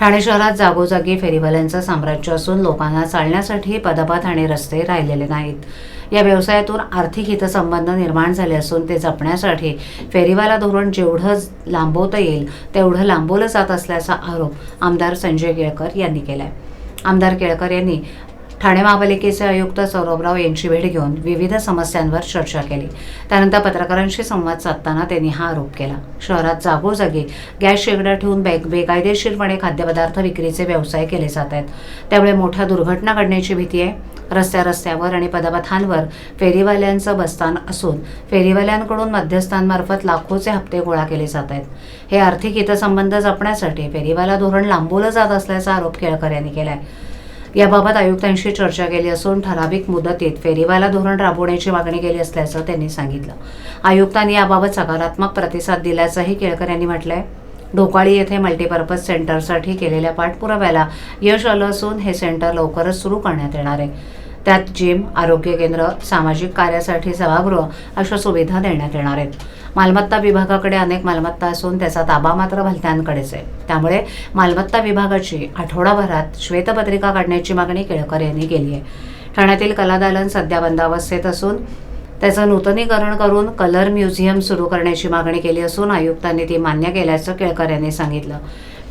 ठाणे शहरात जागोजागी फेरीवाल्यांचं साम्राज्य असून लोकांना चालण्यासाठी पदपथ आणि रस्ते राहिलेले नाहीत. या व्यवसायातून आर्थिक हितसंबंध निर्माण झाले असून ते जपण्यासाठी फेरीवाला धोरण जेवढं लांबवता येईल तेवढं लांबवलं जात असल्याचा आरोप आमदार संजय केळकर यांनी केलाय. आमदार केळकर यांनी ठाणे महापालिकेचे आयुक्त सौरभराव यांची भेट घेऊन विविध समस्यांवर चर्चा केली. त्यानंतर पत्रकारांशी संवाद साधताना त्यांनी हा आरोप केला. शहरात जागोजागी गॅस शेगड्या ठेवून बे बेकायदेशीरपणे खाद्यपदार्थ विक्रीचे व्यवसाय केले जात आहेत. त्यामुळे मोठ्या दुर्घटना घडण्याची भीती आहे. रस्त्या रस्त्यावर आणि पदपथांवर फेरीवाल्यांचं बस्तान असून फेरीवाल्यांकडून मध्यस्थांमार्फत लाखोचे हप्ते गोळा केले जात आहेत. हे आर्थिक हितसंबंध जपण्यासाठी फेरीवाला धोरण लांबवलं जात असल्याचा आरोप केळकर यांनी केला आहे याबाबत आयुक्तांशी चर्चा केली असून ठराविक मुदतीत फेरीवाला धोरण राबवण्याची मागणी केली असल्याचं त्यांनी सांगितलं. आयुक्तांनी याबाबत सकारात्मक प्रतिसाद दिल्याचंही केळकर यांनी म्हटलंय. ढोकाळी येथे मल्टीपर्पज सेंटरसाठी केलेल्या पाठपुराव्याला यश आलं असून हे सेंटर लवकरच सुरू करण्यात येणार आहे. त्यात जिम आरोग्य केंद्र सामाजिक कार्यासाठी सभागृह अशा सुविधा देण्यात येणार आहेत. मालमत्ता विभागाकडे अनेक मालमत्ता असून त्याचा ताबा मात्र भलत्यांकडेच आहे. त्यामुळे मालमत्ता विभागाची आठवडाभरात श्वेतपत्रिका काढण्याची मागणी केळकर यांनी केली आहे. ठाण्यातील कलादालन सध्या बंदावस्थेत असून त्याचं नूतनीकरण करून कलर म्युझियम सुरू करण्याची मागणी केली असून आयुक्तांनी ती मान्य केल्याचं केळकर यांनी सांगितलं.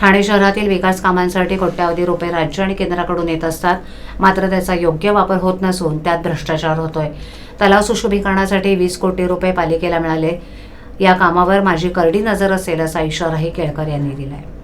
ठाणे शहरातील विकास कामांसाठी कोट्यावधी रुपये राज्य आणि केंद्राकडून येत असतात. मात्र त्याचा योग्य वापर होत नसून त्यात भ्रष्टाचार होतोय. तलाव सुशोभीकरणासाठी वीस कोटी रुपये पालिकेला मिळाले. या कामावर माझी करडी नजर असेल असा इशाराही केळकर यांनी दिला आहे